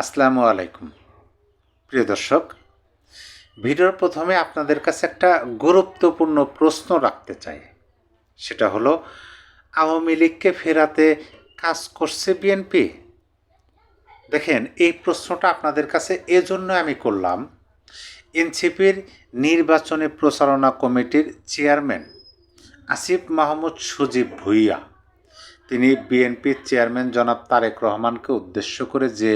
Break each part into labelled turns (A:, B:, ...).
A: আসসালামু আলাইকুম। প্রিয় দর্শক, ভিডিওর প্রথমে আপনাদের কাছে একটা গুরুত্বপূর্ণ প্রশ্ন রাখতে চাই। সেটা হলো, আওয়ামী লীগকে ফেরাতে কাজ করছে বিএনপি? দেখেন, এই প্রশ্নটা আপনাদের কাছে এজন্য আমি করলাম। এনসিপির নির্বাচনী প্রচারণা কমিটির চেয়ারম্যান আসিফ মাহমুদ সজীব ভুইয়া। তিনি বিএনপির চেয়ারম্যান জনাব তারেক রহমানকে উদ্দেশ্য করে যে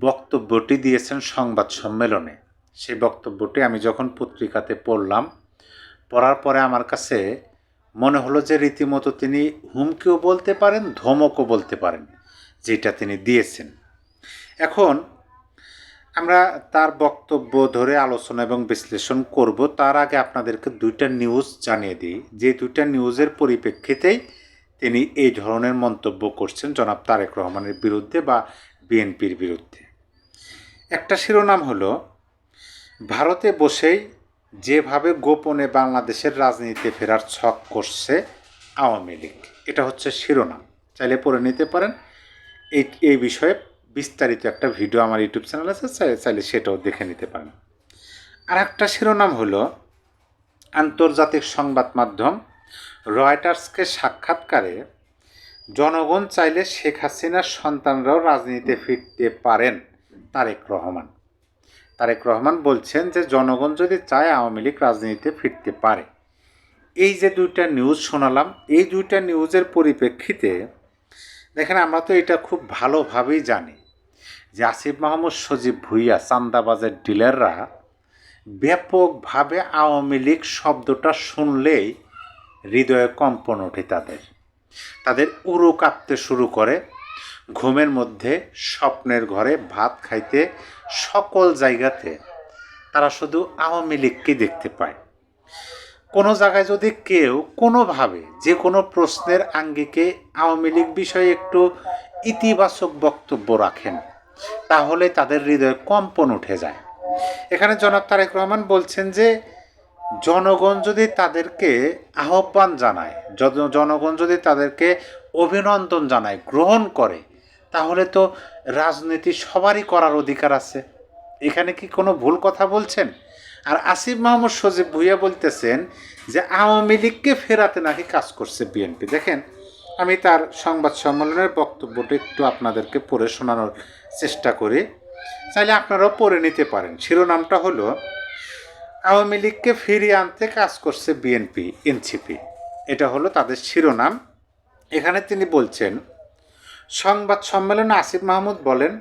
A: বক্তব্যটি দিয়েছেন সংবাদ সম্মেলনে। সেই বক্তব্যটি আমি যখন পত্রিকাতে পড়লাম, পড়ার পরে আমার কাছে মনে হলো যে রীতিমতো তিনি হুমকিও বলতে পারেন, ধমকও বলতে পারেন, যেটা তিনি দিয়েছেন। এখন আমরা তার বক্তব্য ধরে আলোচনা এবং বিশ্লেষণ করব। তার আগে আপনাদেরকে দুইটা নিউজ জানিয়ে দিই। যে দুইটা নিউজের পরিপ্রেক্ষিতেই তিনি এই ধরনের মন্তব্য করছেন জনাব তারেক রহমানের বিরুদ্ধে বা বিএনপির বিরুদ্ধে। একটা শিরোনাম হলো, ভারতে বসেই যেভাবে গোপনে বাংলাদেশের রাজনীতিতে ফেরার ছক করছে আওয়ামী লীগ। এটা হচ্ছে শিরোনাম। চাইলে পড়ে নিতে পারেন। এই এই বিষয়ে বিস্তারিত একটা ভিডিও আমার ইউটিউব চ্যানেল আছে চাইলে সেটাও দেখে নিতে পারেন। আর একটা শিরোনাম হলো, আন্তর্জাতিক সংবাদ মাধ্যম রয়টার্সকে সাক্ষাৎকারে জনগণ চাইলে শেখ হাসিনার সন্তানরাও রাজনীতিতে ফিরতে পারেন, তারেক রহমান। তারেক রহমান বলছেন যে, জনগণ যদি চায় আওয়ামী লীগ রাজনীতিতে ফিরতে পারে। এই যে দুইটা নিউজ শোনালাম, এই দুইটা নিউজের পরিপ্রেক্ষিতে দেখেন, আমরা তো এটা খুব ভালোভাবেই জানি যে, আসিফ মাহমুদ, সজীব ভুইয়া, চান্দাবাজের ডিলাররা ব্যাপকভাবে আওয়ামী লীগ শব্দটা শুনলেই হৃদয়ে কম্পন ওঠে তাদের। তাদের উড়ো কাঁপতে শুরু করে। ঘুমের মধ্যে স্বপ্নের ঘরে ভাত খাইতে সকল জায়গাতে তারা শুধু আওয়ামী লীগকে দেখতে পায়। কোনো জায়গায় যদি কেউ কোনোভাবে যে কোনো প্রশ্নের আঙ্গিকে আওয়ামী লীগ বিষয়ে একটু ইতিবাচক বক্তব্য রাখেন, তাহলে তাদের হৃদয়ে কম্পন উঠে যায়। এখানে জনাব তারেক রহমান বলছেন যে জনগণ যদি তাদেরকে আহ্বান জানায় জন- জনগণ যদি তাদেরকে অভিনন্দন জানায়, গ্রহণ করে, তাহলে তো রাজনীতি সবারই করার অধিকার আছে। এখানে কি কোনো ভুল কথা বলছেন? আর আসিফ মাহমুদ সজীব ভুইয়া বলতেছেন যে, আওয়ামী লীগকে ফেরাতে নাকি কাজ করছে বিএনপি। দেখেন, আমি তার সংবাদ সম্মেলনের বক্তব্যটা একটু আপনাদেরকে পড়ে শোনানোর চেষ্টা করি। চাইলে আপনারাও পড়ে নিতে পারেন। শিরোনামটা হলো আওয়ামী লীগকে ফিরিয়ে আনতে কাজ করছে বিএনপি, এনসিপি। এটা হলো তাদের শিরোনাম। এখানে তিনি বলছেন, সংবাদ সম্মেলনে আসিফ মাহমুদ বলেন,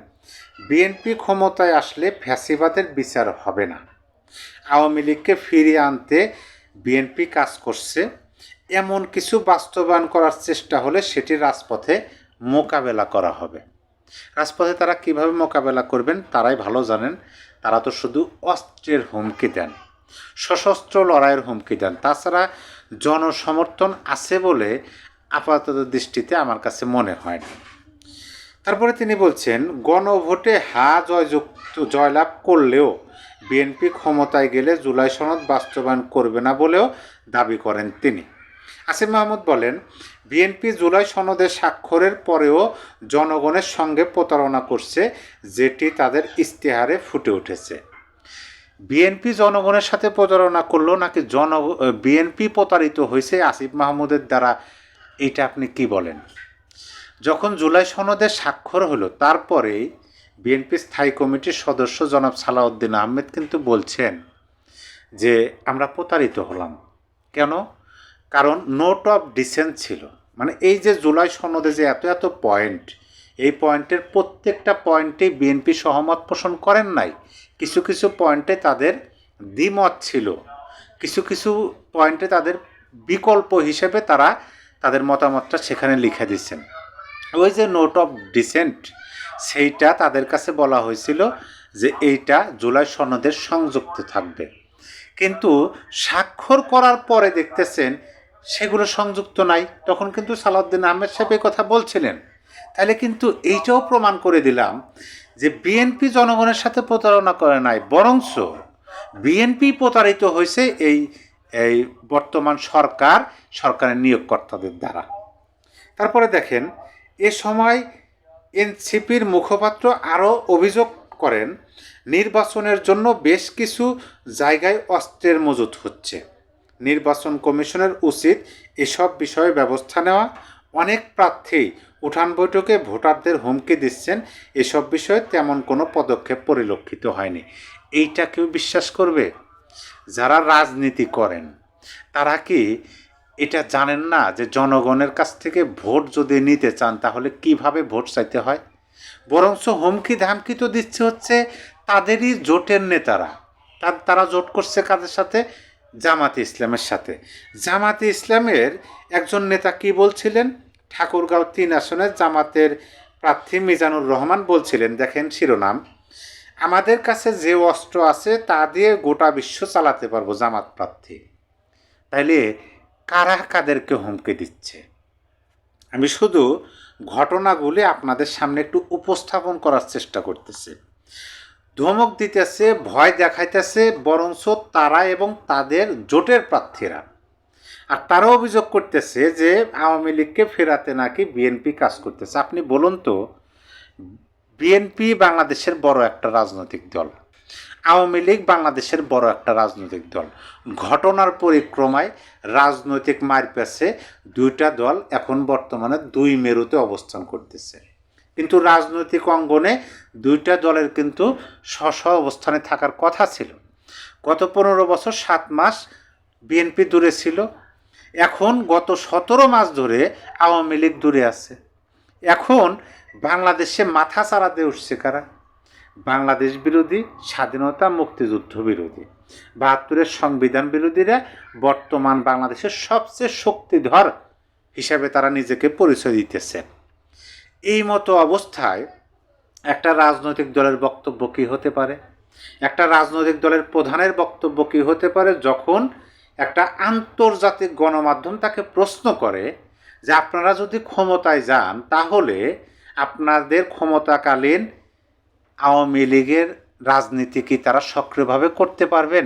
A: বিএনপি ক্ষমতায় আসলে ফ্যাসিবাদের বিচার হবে না। আওয়ামী লীগকে ফিরিয়ে আনতে বিএনপি কাজ করছে। এমন কিছু বাস্তবায়ন করার চেষ্টা হলে সেটি রাজপথে মোকাবেলা করা হবে। রাজপথে তারা কীভাবে মোকাবেলা করবেন, তারাই ভালো জানেন। তারা তো শুধু অস্ত্রের হুমকি দেন। সশস্ত্র লড়াইয়ের হুমকি দেন। তাছাড়া জনসমর্থন আছে বলে আপাতত দৃষ্টিতে আমার কাছে মনে হয় না। তারপরে তিনি বলছেন, গণভোটে হা জয়যুক্ত জয়লাভ করলেও বিএনপি ক্ষমতায় গেলে জুলাই সনদ বাস্তবায়ন করবে না বলেও দাবি করেন তিনি। আসিম মাহমুদ বলেন, বিএনপি জুলাই সনদে স্বাক্ষরের পরেও জনগণের সঙ্গে প্রতারণা করছে, যেটি তাদের ইশতেহারে ফুটে উঠেছে। বিএনপি জনগণের সাথে প্রতারণা করল নাকি জন বিএনপি প্রতারিত হয়েছে আসিফ মাহমুদের দ্বারা? এটা আপনি কি বলেন? যখন জুলাই সনদে স্বাক্ষর হলো তারপরেই বিএনপি স্থায়ী কমিটির সদস্য জনাব সালাউদ্দিন আহমেদ কিন্তু বলছেন যে, আমরা প্রতারিত হলাম। কেন? কারণ নোট অফ ডিসেন্ট ছিল। মানে এই যে জুলাই সনদে যে এত এত পয়েন্ট এই পয়েন্টের প্রত্যেকটা পয়েন্টে বিএনপি সহমত পোষণ করেন নাই। কিছু কিছু পয়েন্টে তাদের দ্বিমত ছিল। কিছু কিছু পয়েন্টে তাদের বিকল্প হিসেবে তারা তাদের মতামতটা সেখানে লিখে দিচ্ছেন ওই যে নোট অফ ডিসেন্ট সেইটা তাদের কাছে বলা হয়েছিল যে এইটা জুলাই সনদের সংযুক্ত থাকবে। কিন্তু স্বাক্ষর করার পরে দেখতেছেন সেগুলো সংযুক্ত নাই। তখন কিন্তু সালাউদ্দিন আহমেদ সাহেব কথা বলছিলেন। তাহলে কিন্তু এইটাও প্রমাণ করে দিলাম যে বিএনপি জনগণের সাথে প্রতারণা করে নাই বরংস বিএনপি প্রতারিত হয়েছে এই এই বর্তমান সরকার, সরকারের নিয়োগকর্তাদের দ্বারা। তারপরে দেখেন, এ সময় এনসিপির মুখপাত্র আরও অভিযোগ করেন, নির্বাচনের জন্য বেশ কিছু জায়গায় অস্ত্রের মজুত হচ্ছে। নির্বাচন কমিশনের উচিত এসব বিষয়ে ব্যবস্থা নেওয়া। অনেক প্রার্থী উঠান বৈঠকে ভোটারদের হুমকি দিচ্ছেন, এসব বিষয়ে তেমন কোনো পদক্ষেপ পরিলক্ষিত হয়নি। এইটা কেউ বিশ্বাস করবে? যারা রাজনীতি করেন, তারা কি এটা জানেন না যে জনগণের কাছ থেকে ভোট যদি নিতে চান, তাহলে কীভাবে ভোট চাইতে হয়? বরঞ্চ হুমকি ধামকি তো দিচ্ছে হচ্ছে তাদেরই জোটের নেতারা। তার, তারা জোট করছে কাদের সাথে? জামাতে ইসলামের সাথে। জামাতে ইসলামের একজন নেতা কি বলছিলেন? ঠাকুরগাঁও তিন আসনের জামাতের প্রার্থী মিজানুর রহমান বলছিলেন, দেখেন শিরোনাম, আমাদের কাছে যে অস্ত্র আছে তা দিয়ে গোটা বিশ্ব চালাতে পারব জামাত প্রার্থী। তাইলে কারা কাদেরকে হুমকি দিচ্ছে? আমি শুধু ঘটনাগুলি আপনাদের সামনে একটু উপস্থাপন করার চেষ্টা করতেছি। ধমক দিতেছে, ভয় দেখাইতেছে, বরঞ্চ তারা এবং তাদের জোটের প্রার্থীরা। আর তারা অভিযোগ করতেছে যে আওয়ামী লীগকে ফেরাতে নাকি বিএনপি কাজ করতেছে। আপনি বলুন তো, বিএনপি বাংলাদেশের বড় একটা রাজনৈতিক দল, আওয়ামী লীগ বাংলাদেশের বড় একটা রাজনৈতিক দল। ঘটনার পরিক্রমায় রাজনৈতিক মারপ্যাচে দুইটা দল এখন বর্তমানে দুই মেরুতে অবস্থান করতেছে। কিন্তু রাজনৈতিক অঙ্গনে দুইটা দলের কিন্তু স্ব অবস্থানে থাকার কথা ছিল। গত পনেরো বছর সাত মাস বিএনপি দূরে ছিল এখন গত সতেরো মাস ধরে আওয়ামী লীগ দূরে আছে। এখন বাংলাদেশে মাথা চাড়াতে উঠছে কারা? বাংলাদেশ বিরোধী, স্বাধীনতা মুক্তিযুদ্ধ বিরোধী। বাহাত্তরের সংবিধান বিরোধীরা বর্তমান বাংলাদেশের সবচেয়ে শক্তিধর হিসাবে তারা নিজেকে পরিচয় দিতেছে। এই মতো অবস্থায় একটা রাজনৈতিক দলের বক্তব্য কী হতে পারে? একটা রাজনৈতিক দলের প্রধানের বক্তব্য কী হতে পারে যখন একটা আন্তর্জাতিক গণমাধ্যম তাকে প্রশ্ন করে যে আপনারা যদি ক্ষমতায় যান, তাহলে আপনাদের ক্ষমতাকালীন আওয়ামী লীগের রাজনীতি কি তারা সক্রিয়ভাবে করতে পারবেন?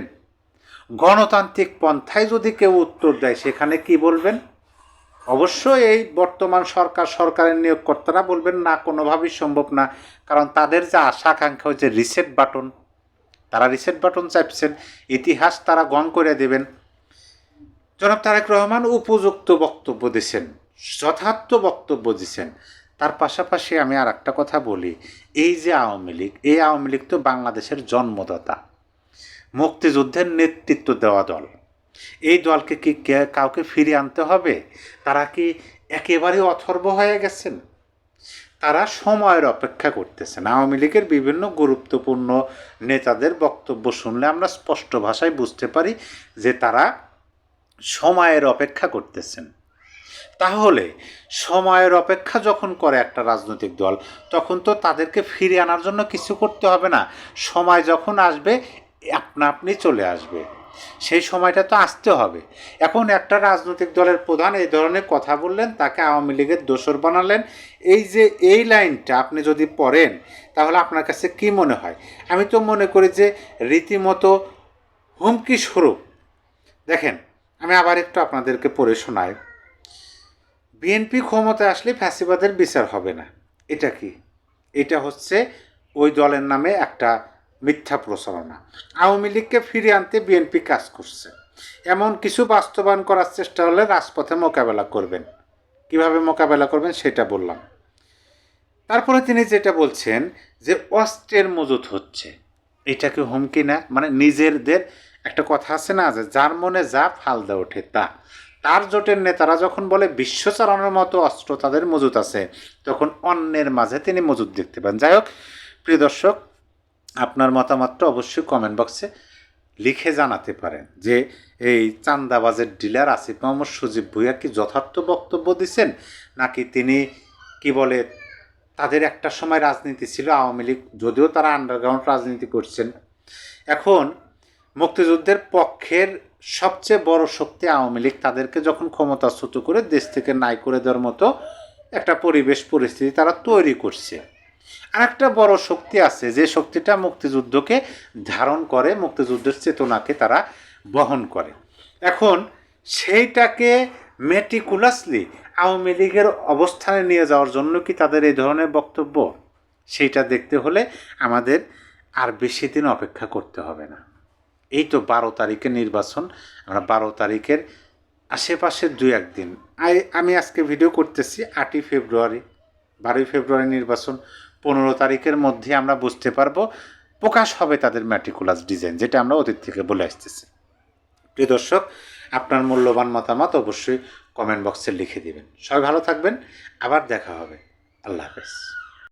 A: গণতান্ত্রিক পন্থায় যদি কেউ উত্তর দেয়, সেখানে কি বলবেন? অবশ্যই এই বর্তমান সরকার, সরকারের নিয়োগকর্তারা বলবেন, না, কোনোভাবেই সম্ভব না। কারণ তাদের যে আশা আকাঙ্ক্ষা হচ্ছে, রিসেট বাটন। তারা রিসেট বাটন চাইছেন, ইতিহাস তারা গণ করে দেবেন। জনাব তারেক রহমান উপযুক্ত বক্তব্য দিয়েছেন যথার্থ বক্তব্য দিয়েছেন তার পাশাপাশি আমি আর একটা কথা বলি, এই যে আওয়ামী লীগ, এই আওয়ামী লীগ তো বাংলাদেশের জন্মদাতা। মুক্তিযুদ্ধের নেতৃত্ব দেওয়া দল। এই দলকে কি কাউকে ফিরিয়ে আনতে হবে? তারা কি একেবারে অথর্ব হয়ে গেছেন? তারা সময়ের অপেক্ষা করতেছেন। আওয়ামী লীগের বিভিন্ন গুরুত্বপূর্ণ নেতাদের বক্তব্য শুনলে আমরা স্পষ্ট ভাষায় বুঝতে পারি যে তারা সময়ের অপেক্ষা করতেছেন। তাহলে সময়ের অপেক্ষা যখন করে একটা রাজনৈতিক দল, তখন তো তাদেরকে ফিরিয়ে আনার জন্য কিছু করতে হবে না। সময় যখন আসবে, আপনা আপনি চলে আসবে। সেই সময়টা তো আসতে হবে। এখন একটা রাজনৈতিক দলের প্রধান এই ধরনের কথা বললেন, তাকে আওয়ামী লীগের দোসর বানালেন। এই যে, এই লাইনটা আপনি যদি পড়েন, তাহলে আপনার কাছে কি মনে হয়? আমি তো মনে করি যে রীতিমতো হুমকি স্বরূপ। দেখেন আমি আবার একটু আপনাদেরকে পড়ে শোনাই। বিএনপি ক্ষমতায় আসলে ফ্যাসিবাদের বিচার হবে না। এটা কি? এটা হচ্ছে ওই দলের নামে একটা মিথ্যা প্রচারণা। আওয়ামী লীগকে ফিরিয়ে আনতে বিএনপি কাজ করছে। এমন কিছু বাস্তবায়ন করার চেষ্টা হলে রাজপথে মোকাবেলা করবেন। কীভাবে মোকাবেলা করবেন সেটা বললাম। তারপরে তিনি যেটা বলছেন যে অস্ত্রের মজুত হচ্ছে। এটা কি হুমকি না? মানে নিজেদের একটা কথা আছে না যে, যার মনে যা ফালদা ওঠে তা। তার জোটের নেতারা যখন বলে বিশ্ব চালানোর মতো অস্ত্র তাদের মজুত আছে, তখন অন্যের মাঝে তিনি মজুত দেখতে পান। যাই হোক, প্রিয় দর্শক, আপনার মতামতটা অবশ্যই কমেন্ট বক্সে লিখে জানাতে পারেন যে, এই চান্দাবাজের ডিলার আসিফ মোহাম্মদ সুজিব ভুইয়া কি যথার্থ বক্তব্য দিচ্ছেন নাকি তিনি, কি বলে, তাদের একটা সময় রাজনীতি ছিল আওয়ামী লীগ, যদিও তারা আন্ডারগ্রাউন্ড রাজনীতি করছেন। এখন মুক্তিযুদ্ধের পক্ষের সবচেয়ে বড় শক্তি আওয়ামী লীগ, তাদেরকে যখন ক্ষমতাচ্যুত করে দেশ থেকে নাই করে দেওয়ার মতো একটা পরিবেশ, পরিস্থিতি তারা তৈরি করছে। আর একটা বড় শক্তি আছে, যে শক্তিটা মুক্তিযুদ্ধকে ধারণ করে, মুক্তিযুদ্ধের চেতনাকে তারা বহন করে। এখন সেইটাকে মেটিকুলাসলি আওয়ামী লীগের অবস্থানে নিয়ে যাওয়ার জন্য কি তাদের এই ধরনের বক্তব্য? সেইটা দেখতে হলে আমাদের আর বেশি দিন অপেক্ষা করতে হবে না। এই তো বারো তারিখে নির্বাচন, আমরা বারো তারিখের আশেপাশের দু একদিন। আমি আজকে ভিডিও করতেছি আটই ফেব্রুয়ারি, বারোই ফেব্রুয়ারি নির্বাচন। পনেরো তারিখের মধ্যে আমরা বুঝতে পারব, প্রকাশ হবে তাদের ম্যাট্রিকুলাস ডিজাইন যেটা আমরা অতীত থেকে বলে আসতেছি। প্রিয় দর্শক, আপনার মূল্যবান মতামত অবশ্যই কমেন্ট বক্সে লিখে দিবেন। সবাই ভালো থাকবেন, আবার দেখা হবে। আল্লাহ হাফেজ।